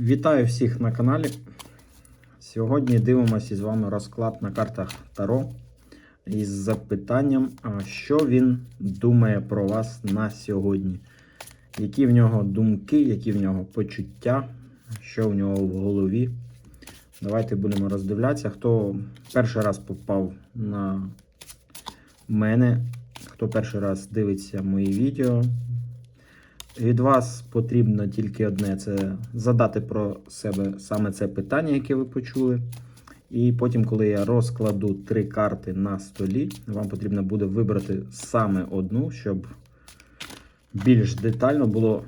Вітаю всіх на каналі. Сьогодні дивимося з вами розклад на картах Таро із запитанням, що він думає про вас на сьогодні. Які в нього думки, які в нього почуття, що в нього в голові. Давайте будемо роздивлятися. Хто перший раз попав на мене, хто перший раз дивиться мої відео, від вас потрібно тільки одне це задати про себе саме це питання, яке ви почули. І потім, коли я розкладу три карти на столі, вам потрібно буде вибрати саме одну, щоб більш детально було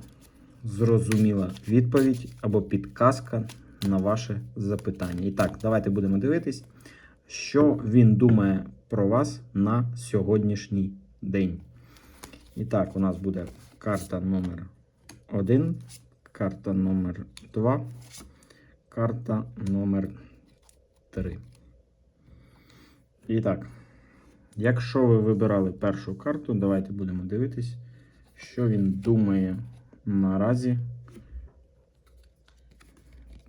зрозуміла відповідь або підказка на ваше запитання. І так, давайте будемо дивитись, що він думає про вас на сьогоднішній день. І так, у нас буде карта номер 1, карта номер 2, карта номер 3. І так, якщо ви вибирали першу карту, давайте будемо дивитись, що він думає наразі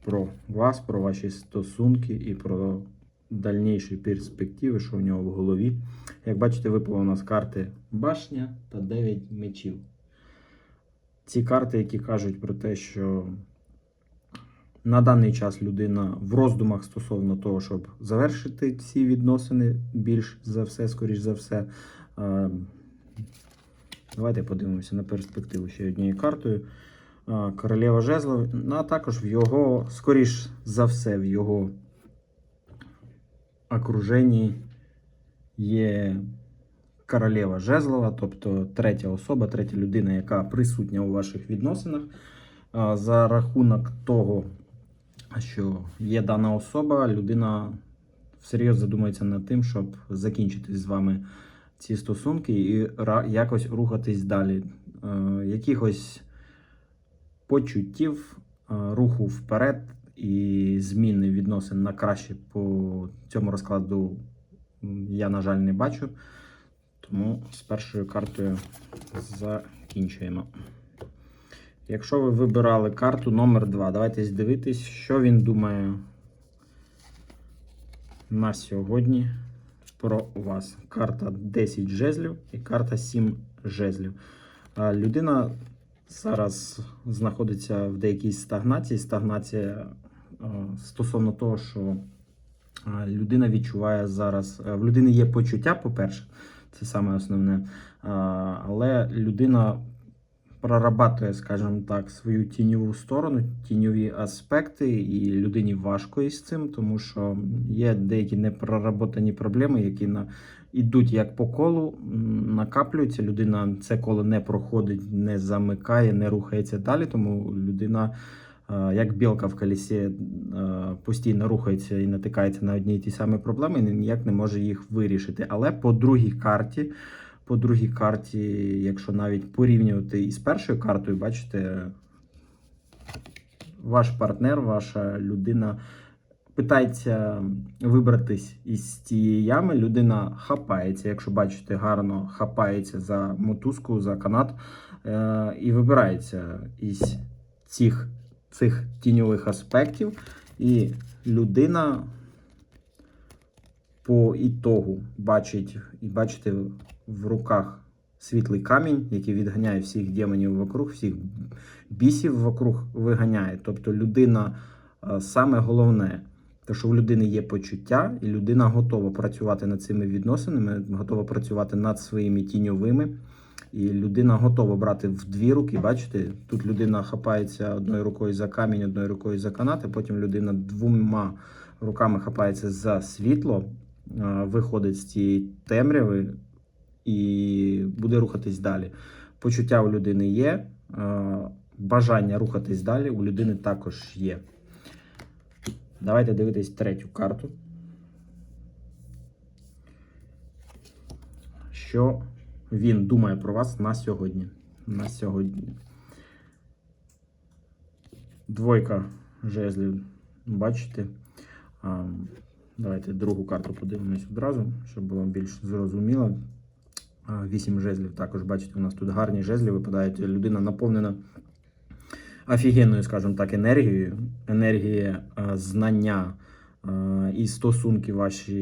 про вас, про ваші стосунки і про дальніші перспективи, що в нього в голові. Як бачите, випало у нас карти башня та 9 мечів. Ці карти, які кажуть про те, що на даний час людина в роздумах стосовно того, щоб завершити ці відносини, більш за все, скоріш за все. Е, Давайте подивимося на перспективу ще однією картою. Е, Королева жезлов, ну, а також в його, скоріш за все, в його окруженні є королева жезлова, тобто третя особа, третя людина, яка присутня у ваших відносинах. За рахунок того, що є дана особа, людина всерйоз задумається над тим, щоб закінчити з вами ці стосунки і якось рухатись далі. Е, Якихось почуттів, е, руху вперед і зміни відносин на краще по цьому розкладу я, на жаль, не бачу. Тому з першою картою закінчуємо. Якщо ви вибирали карту номер 2, давайте дивитись, що він думає на сьогодні про вас. Карта 10 жезлів і карта 7 жезлів. Людина зараз знаходиться в деякій стагнації. Стагнація е, стосовно того, що е, людина відчуває зараз. е, В людини є почуття, по-перше, це саме основне. Але людина прорабатує, скажімо так, свою тіньову сторону, тіньові аспекти, і людині важко із цим, тому що є деякі непроработані проблеми, які на ідуть як по колу, накаплюються. Людина це коло не проходить, не замикає, не рухається далі. Тому людина, як білка в колесі, е, постійно рухається і натикається на одні й ті самі проблеми, і ніяк не може їх вирішити. Але по другій карті. По другій карті, якщо навіть порівнювати із першою картою, бачите, ваш партнер, ваша людина питається вибратись із цієї ями. Людина хапається, якщо бачите, гарно хапається за мотузку, за канат е- і вибирається із цих, цих тіньових аспектів. І людина по ітогу бачить і бачите в руках світлий камінь, який відганяє всіх демонів вокруг, всіх бісів вокруг виганяє. Тобто людина е, саме головне, те, що в людини є почуття, і людина готова працювати над цими відносинами, готова працювати над своїми тіньовими. І людина готова брати в дві руки. Бачите, тут людина хапається одною рукою за камінь, одною рукою за канат, а потім людина двома руками хапається за світло, виходить з цієї темряви і буде рухатись далі. Почуття у людини є, бажання рухатись далі у людини також є. Давайте дивитись третю карту. Що він думає про вас на сьогодні? На сьогодні. Двойка жезлів. Бачите? А, Давайте другу карту подивимось одразу, щоб було більш зрозуміло. Вісім жезлів також, бачите, у нас тут гарні жезлі випадають. Людина наповнена офігенною, скажімо так, енергією, енергія знання і стосунки ваші,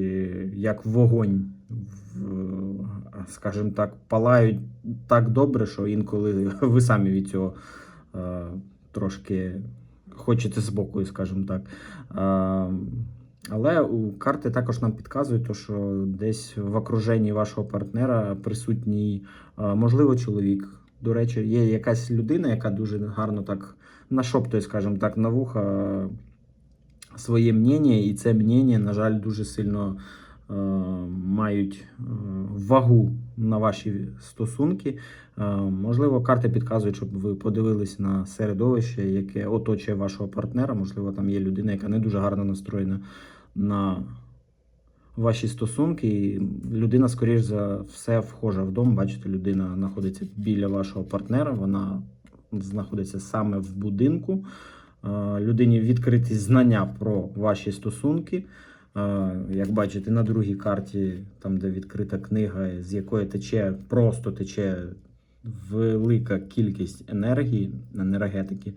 як вогонь, скажімо так, палають так добре, що інколи ви самі від цього трошки хочете збоку, скажімо так. Але карти також нам підказують, що десь в окруженні вашого партнера присутній, можливо, чоловік. До речі, є якась людина, яка дуже гарно так нашоптує, скажімо так, на вуха своє мнення, і це мнення, на жаль, дуже сильно е, мають е, вагу на ваші стосунки. Е, можливо, карти підказують, щоб ви подивились на середовище, яке оточує вашого партнера. Можливо, там є людина, яка не дуже гарно настроєна на ваші стосунки. І людина, скоріш за все, вхожа в дом. Бачите, людина знаходиться біля вашого партнера, вона знаходиться саме в будинку. Е, Людині відкриті знання про ваші стосунки. Е, Як бачите, на другій карті, там, де відкрита книга, з якої тече, просто тече велика кількість енергії, енергетики,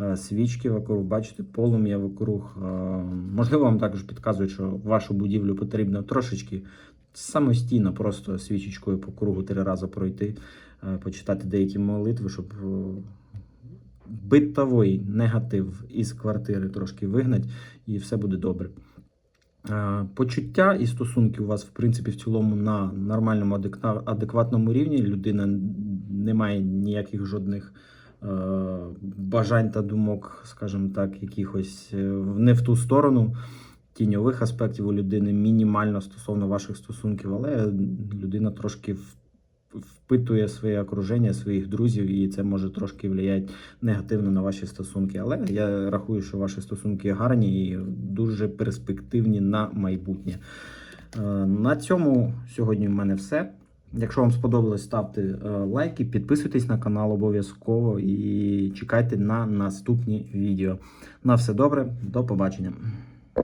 е, свічки вокруг, бачите, полум'я вокруг. Можливо, вам також підказують, що вашу будівлю потрібно трошечки самостійно, просто свічечкою по кругу три рази пройти, почитати деякі молитви, щоб битовий негатив із квартири трошки вигнати, і все буде добре. Е, Почуття і стосунки у вас, в принципі, в цілому на нормальному, адекватному рівні. Людина не має ніяких жодних е, бажань та думок, скажімо так, якихось е, не в ту сторону. Тіньових аспектів у людини мінімально стосовно ваших стосунків, але людина трошки в- впитує своє окруження, своїх друзів, і це може трошки впливати негативно на ваші стосунки. Але я рахую, що ваші стосунки гарні і дуже перспективні на майбутнє. Е, На цьому сьогодні в мене все. Якщо вам сподобалось, ставте е, лайки, підписуйтесь на канал обов'язково і чекайте на наступні відео. На все добре, до побачення.